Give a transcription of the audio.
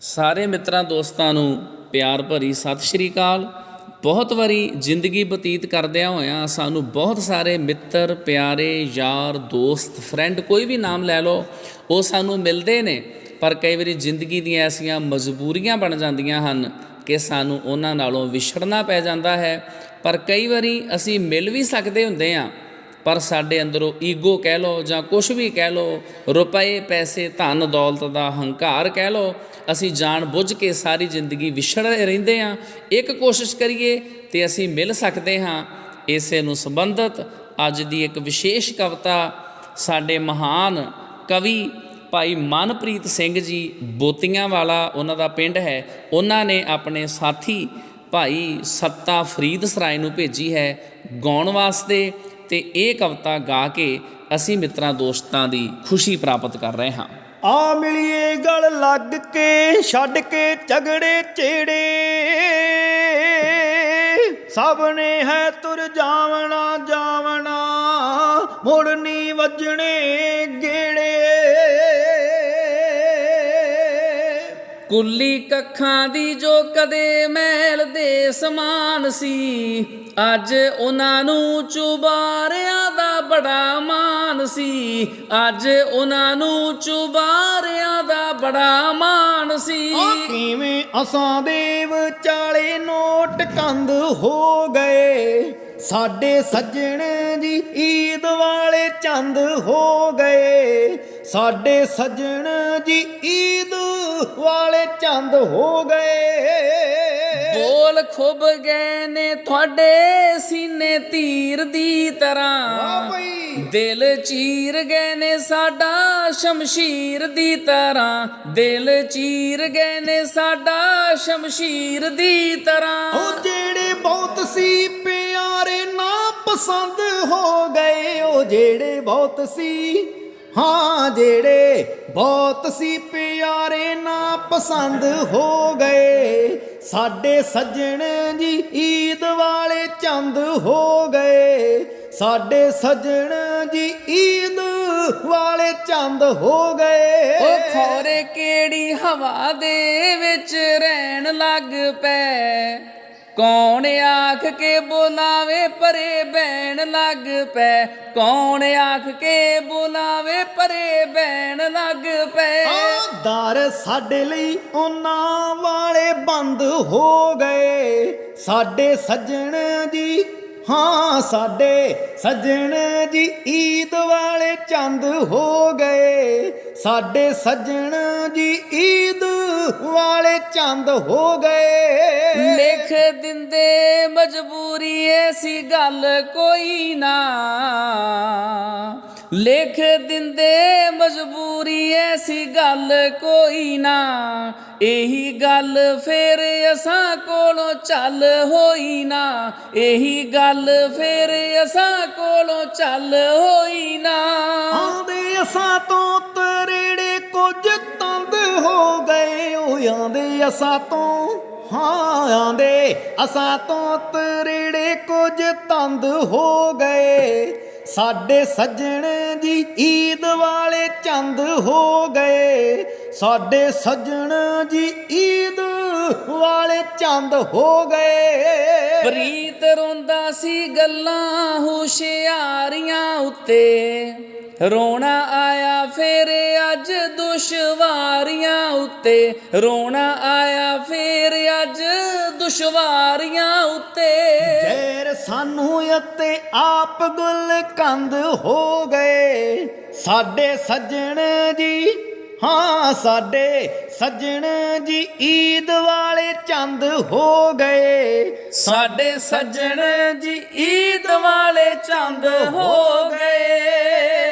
ਸਾਰੇ ਮਿੱਤਰਾਂ ਦੋਸਤਾਂ ਨੂੰ ਪਿਆਰ ਭਰੀ ਸਤਿ ਸ਼੍ਰੀ ਅਕਾਲ। ਬਹੁਤ ਵਾਰੀ ਜ਼ਿੰਦਗੀ ਬਤੀਤ ਕਰਦਿਆਂ ਹੋਇਆਂ ਸਾਨੂੰ ਬਹੁਤ ਸਾਰੇ ਮਿੱਤਰ, ਪਿਆਰੇ, ਯਾਰ, ਦੋਸਤ ਫਰੈਂਡ ਕੋਈ ਵੀ ਨਾਮ ਲੈ ਲਓ, ਉਹ ਸਾਨੂੰ ਮਿਲਦੇ ਨੇ, ਪਰ ਕਈ ਵਾਰੀ ਜ਼ਿੰਦਗੀ ਦੀਆਂ ਐਸੀਆਂ ਮਜਬੂਰੀਆਂ ਬਣ ਜਾਂਦੀਆਂ ਹਨ ਕਿ ਸਾਨੂੰ ਉਹਨਾਂ ਨਾਲੋਂ ਵਿਛੜਨਾ ਪੈ ਜਾਂਦਾ ਹੈ। ਪਰ ਕਈ ਵਾਰੀ ਅਸੀਂ ਮਿਲ ਵੀ ਸਕਦੇ ਹੁੰਦੇ ਹਾਂ ਪਰ ਸਾਡੇ ਅੰਦਰੋਂ ਈਗੋ ਕਹਿ ਲਓ ਜਾਂ ਕੁਝ ਵੀ ਕਹਿ ਲਓ, ਰੁਪਏ, ਪੈਸੇ, ਧਨ, ਦੌਲਤ ਦਾ ਹੰਕਾਰ ਕਹਿ ਲਓ, ਅਸੀਂ ਜਾਣ ਬੁੱਝ ਕੇ ਸਾਰੀ ਜ਼ਿੰਦਗੀ ਵਿਛੜ ਰਹਿੰਦੇ ਹਾਂ। ਇੱਕ ਕੋਸ਼ਿਸ਼ ਕਰੀਏ ਤੇ ਅਸੀਂ ਮਿਲ ਸਕਦੇ ਹਾਂ। ਇਸੇ ਨੂੰ ਸੰਬੰਧਿਤ ਅੱਜ ਦੀ ਇੱਕ ਵਿਸ਼ੇਸ਼ ਕਵਿਤਾ ਸਾਡੇ ਮਹਾਨ ਕਵੀ ਭਾਈ ਮਨਪ੍ਰੀਤ ਸਿੰਘ ਜੀ ਬੋਤੀਆਂ ਵਾਲਾ ਉਹਨਾਂ ਦਾ ਪਿੰਡ ਹੈ। ਉਹਨਾਂ ਨੇ ਆਪਣੇ ਸਾਥੀ ਭਾਈ ਸੱਤਾ ਫਰੀਦ ਸਰਾਏ ਨੂੰ ਭੇਜੀ ਹੈ ਗਾਉਣ ਵਾਸਤੇ। ਤੇ ਇਹ ਕਵਿਤਾ ਗਾ ਕੇ ਅਸੀਂ ਮਿੱਤਰਾਂ ਦੋਸਤਾਂ ਦੀ ਖੁਸ਼ੀ ਪ੍ਰਾਪਤ ਕਰ ਰਹੇ ਹਾਂ। ਆ ਮਿਲੀਏ ਗਲ ਲੱਗ ਕੇ, ਛੱਡ ਕੇ ਝਗੜੇ ਚੇੜੇ ਸਭ ਨੇ ਹੈ ਤੁਰ ਜਾਵਣਾ ਜਾਵਣਾ ਮੁੜਨੀ ਵੱਜਣੇ। ਕੁੱਲੀ ਕੱਖਾਂ ਦੀ ਜੋ ਕਦੇ ਮਹਿਲ ਦੇ ਸਮਾਨ ਸੀ, ਅੱਜ ਉਹਨਾਂ ਨੂੰ ਚੁਬਾਰਿਆਂ ਦਾ ਬੜਾ ਮਾਨ ਸੀ। ਅੱਜ ਉਹਨਾਂ ਨੂੰ ਚੁਬਾਰਿਆਂ ਦਾ ਬੜਾ ਮਾਨ ਸੀ। ਕਿਵੇਂ ਅਸਾਂ ਦੇ ਵਿਚਾਲੇ ਨੋਟ ਕੰਦ ਹੋ ਗਏ? ਸਾਡੇ ਸੱਜਣ ਜੀ ਈਦ ਵਾਲੇ ਚੰਦ ਹੋ ਗਏ। ਸਾਡੇ ਸੱਜਣ ਜੀ ਈਦ ਵਾਲੇ ਚੰਦ ਹੋ ਗਏ। ਬੋਲ ਖੁੱਭ ਗਏ ਨੇ ਤੁਹਾਡੇ ਸੀਨੇ ਤੀਰ ਦੀ ਤਰ੍ਹਾਂ। ਦਿਲ ਚੀਰ ਗਏ ਨੇ ਸਾਡਾ ਸ਼ਮਸ਼ੀਰ ਦੀ ਤਰ੍ਹਾਂ। ਦਿਲ ਚੀਰ ਗਏ ਨੇ ਸਾਡਾ ਸ਼ਮਸ਼ੀਰ ਦੀ ਤਰ੍ਹਾਂ। ਉਹ ਜਿਹੜੇ ਬਹੁਤ ਸੀ ਪਿਆਰੇ ਨਾ ਪਸੰਦ ਹੋ ਗਏ ਉਹ ਜਿਹੜੇ ਬਹੁਤ ਸੀ ਹਾਂ ਜਿਹੜੇ ਬਹੁਤ ਸੀ ਪਿਆਰੇ ਨਾ ਪਸੰਦ ਹੋ ਗਏ। ਸਾਡੇ ਸੱਜਣ ਜੀ ਈਦ ਵਾਲੇ ਚੰਦ ਹੋ ਗਏ। ਸਾਡੇ ਸੱਜਣ ਜੀ ਈਦ ਵਾਲੇ ਚੰਦ ਹੋ ਗਏ। ਉਹ ਖੋਰੇ ਕਿਹੜੀ ਹਵਾ ਦੇ ਵਿੱਚ ਰਹਿਣ ਲੱਗ ਪੈ? ਕੌਣ ਆਖ ਕੇ ਬੁਲਾਵੇ ਪਰੇ ਬੈਣ ਲੱਗ ਪੈ? ਕੌਣ ਆਖ ਕੇ ਬੁਲਾਵੇ ਪਰੇ ਬੈਣ ਲੱਗ ਪੈ? ਆ ਦਰ ਸਾਡੇ ਲਈ ਉਹਨਾਂ ਵਾਲੇ ਬੰਦ ਹੋ ਗਏ। ਸਾਡੇ ਸੱਜਣ ਜੀ ਹਾਂ, ਸਾਡੇ ਸੱਜਣ ਜੀ ਈਦ ਵਾਲੇ ਚੰਦ ਹੋ ਗਏ। ਸਾਡੇ ਸੱਜਣ ਜੀ ਈਦ ਵਾਲੇ ਚੰਦ ਹੋ ਗਏ। ਲਿਖ ਦਿੰਦੇ ਮਜਬੂਰੀ, ਐਸੀ ਗੱਲ ਕੋਈ ਨਾ। ਲਿਖ ਦਿੰਦੇ ਮਜਬੂਰੀ ਐਸੀ ਗੱਲ ਕੋਈ ਨਾ। ਇਹੀ ਗੱਲ ਫੇਰ ਅਸਾਂ ਕੋਲੋਂ ਚੱਲ ਹੋਈ ਨਾ। ਇਹੀ ਗੱਲ ਫੇਰ ਅਸਾਂ ਕੋਲੋਂ ਚੱਲ ਹੋਈ ਨਾ। ਆਂਦੇ ਅਸਾਂ ਤੋਂ ਤਰੇੜੇ ਕੁਝ ਤੰਦ ਹੋ ਗਏ। ਉਹ ਆਂਦੇ ਅਸਾਂ ਤੋਂ, ਹਾਂ ਆਂਦੇ ਅਸਾਂ ਤੋਂ ਤਰੇੜੇ ਕੁਝ ਤੰਦ ਹੋ ਗਏ। ਸਾਡੇ ਸੱਜਣ ਜੀ ਈਦ ਵਾਲੇ ਚੰਦ ਹੋ ਗਏ। ਸਾਡੇ ਸੱਜਣ ਜੀ ਈਦ ਵਾਲੇ ਚੰਦ ਹੋ ਗਏ। ਪ੍ਰੀਤ ਰੋਂਦਾ ਸੀ ਗੱਲਾਂ ਹੁਸ਼ਿਆਰੀਆਂ ਉੱਤੇ। ਰੋਣਾ ਆਇਆ ਫੇਰ ਅੱਜ ਦੁਸ਼ਵਾਰੀਆਂ ਉੱਤੇ। ਰੋਣਾ ਆਇਆ ਫੇਰ ਅੱਜ ਦੁਸ਼ਵਾਰੀਆਂ ਉੱਤੇ। ਜੈਰ ਸਾਨੂੰ ਅਤੇ ਆਪ ਗੁਲ ਕੰਦ ਹੋ ਗਏ। ਸਾਡੇ ਸੱਜਣ ਜੀ ਹਾਂ, ਸਾਡੇ ਸੱਜਣ ਜੀ ਈਦ ਵਾਲੇ ਚੰਦ ਹੋ ਗਏ। ਸਾਡੇ ਸੱਜਣ ਜੀ ਈਦ ਵਾਲੇ ਚੰਦ ਹੋ ਗਏ।